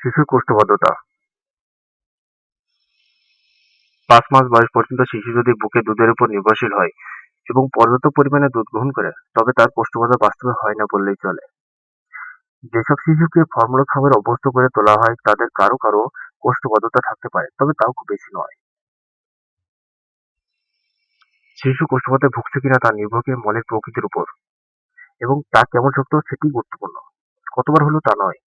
শিশুর কোষ্ঠবদ্ধতা। পাঁচ মাস বয়স পর্যন্ত শিশু যদি বুকে দুধের উপর নির্ভরশীল হয় এবং পর্যাপ্ত পরিমাণে দুধ গ্রহণ করে, তবে তার কোষ্ঠবদ্ধতা বাস্তবে হয় না বললেই চলে। যেসব শিশুকে ফর্মুলা খাবার অভ্যস্ত করে তোলা হয়, তাদের কারও কারও কোষ্ঠবদ্ধতা থাকতে পারে, তবে তাও খুব বেশি নয়। শিশু কোষ্ঠবদ্ধতায় ভুগছে কিনা তা নির্ভর করে মলের প্রকৃতির উপর, এবং তা কেমন শক্ত সেটি গুরুত্বপূর্ণ। কতবার হলো তা নয়।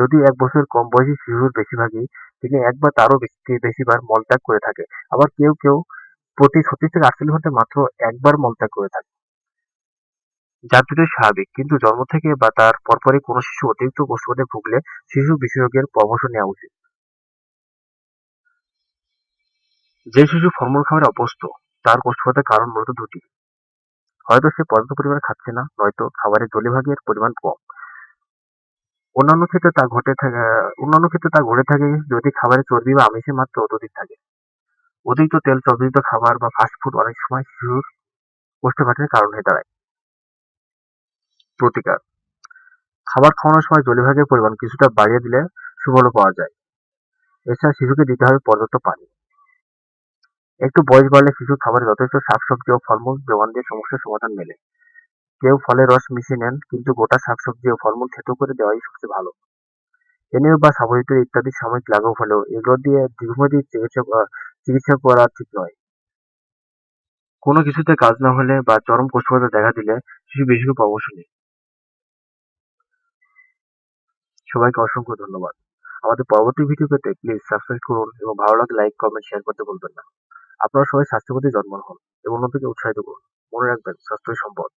যদি এক বছর কম বয়সী শিশুর বেশিরভাগই তিনি এক বা তারও বেশি, বেশিবার মলত্যাগ করে থাকে। আবার কেউ কেউ প্রতি ছত্রিশ থেকে আটচল্লিশ ঘন্টায় মাত্র একবার মলত্যাগ করে থাকে। যা দুটোই স্বাভাবিক। কিন্তু জন্ম থেকে বা তার পরপরই কোনো শিশু অতিরিক্ত কোষ্ঠবদ্ধতায় ভুগলে শিশু বিশেষজ্ঞের পরামর্শ নেওয়া উচিত। যে শিশু ফলমূল খাবারে অভ্যস্ত, তার কোষ্ঠবদ্ধতার কারণ মূলত দুটি। হয়তো সে পর্যাপ্ত পরিমাণে খাচ্ছে না, নয়তো খাবারের জলীয়ভাগের পরিমাণ কম। অন্যান্য ক্ষেত্রে তা ঘটে থাকে, অন্যান্য ক্ষেত্রে তা ঘটে থাকে যদি খাবারে চর্বি বা আমিষের মাত্রা অত্যধিক থাকে। অতিরিক্ত তেল, চর্বিযুক্ত খাবার বা ফাস্টফুড অনেক সময় শিশুর কোষ্ঠকাঠিন্যের কারণ হয়ে দাঁড়ায়। প্রতিকার, খাবার খাওয়ানোর সময় জলীয়ভাগের পরিমাণ কিছুটা বাড়িয়ে দিলে সুফলও পাওয়া যায়। এছাড়া শিশুকে দিতে হবে পর্যাপ্ত পানি। একটু বয়স বাড়লে শিশুর খাবারে যথেষ্ট শাকসবজি ও ফলমূল যোগান দিয়ে সমস্যার সমাধান মেলে। কেউ ফলের রস মিশিয়ে নেন, কিন্তু গোটা শাকসবজি ও ফলমূল থেতো করে দেওয়াই সবচেয়ে ভালো। এনেও বা সাবহিত ইত্যাদি সাময়িক লাঘব হলেও এগুলো দিয়ে দীর্ঘমেয়াদী চিকিৎসা চিকিৎসা করা ঠিক নয়। কোনো কিছুতে কাজ না হলে বা চরম কোষ্ঠবদ্ধতা দেখা দিলে শিশু বিশেষজ্ঞ পরামর্শ নিন সবাইকে অসংখ্য ধন্যবাদ। আমাদের পরবর্তী ভিডিও পেতে প্লিজ সাবস্ক্রাইব করুন এবং ভালো লাগলে লাইক কমেন্ট শেয়ার করতে ভুলবেন না। আপনারা সবাই স্বাস্থ্যবতী জন্ম হন এবং অন্যদিকে উৎসাহিত করুন। মনে রাখবেন, স্বাস্থ্যই সম্পদ।